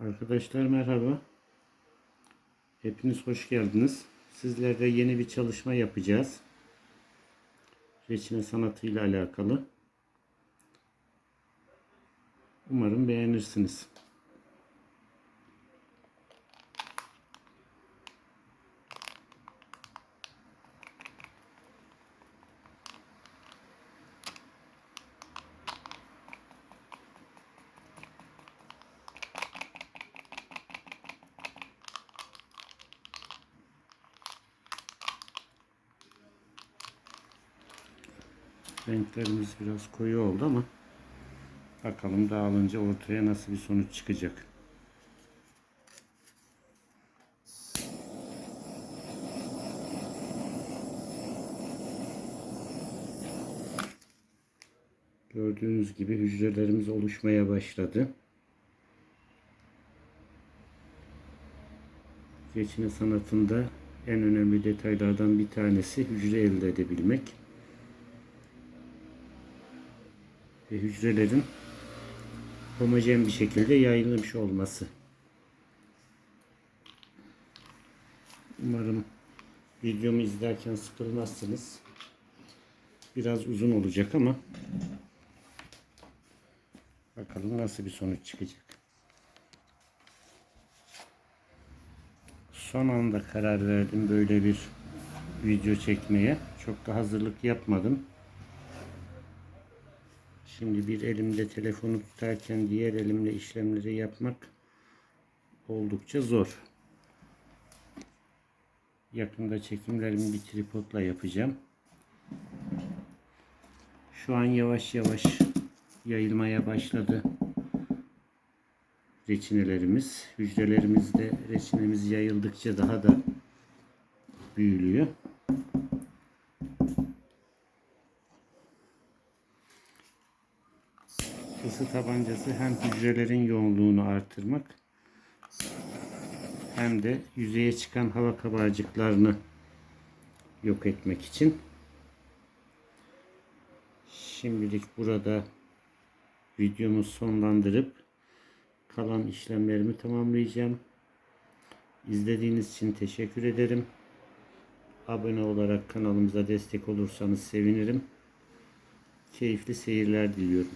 Arkadaşlar merhaba. Hepiniz hoş geldiniz. Sizlerle yeni bir çalışma yapacağız. Reçine sanatıyla alakalı. Umarım beğenirsiniz. Renklerimiz biraz koyu oldu ama bakalım dağılınca ortaya nasıl bir sonuç çıkacak. Gördüğünüz gibi hücrelerimiz oluşmaya başladı. Reçine sanatında en önemli detaylardan bir tanesi hücre elde edebilmek. Ve hücrelerin homojen bir şekilde yayılmış olması. Umarım videomu izlerken sıkılmazsınız. Biraz uzun olacak ama bakalım nasıl bir sonuç çıkacak. Son anda karar verdim böyle bir video çekmeye. Çok da hazırlık yapmadım. Şimdi bir elimde telefonu tutarken diğer elimle işlemleri yapmak oldukça zor. Yakında çekimlerimi bir tripodla yapacağım. Şu an yavaş yavaş yayılmaya başladı reçinelerimiz. Hücrelerimizde reçinemiz yayıldıkça daha da büyülüyor. Isı tabancası hem hücrelerin yoğunluğunu artırmak hem de yüzeye çıkan hava kabarcıklarını yok etmek için. Şimdilik burada videomu sonlandırıp kalan işlemlerimi tamamlayacağım. İzlediğiniz için teşekkür ederim. Abone olarak kanalımıza destek olursanız sevinirim. Keyifli seyirler diliyorum.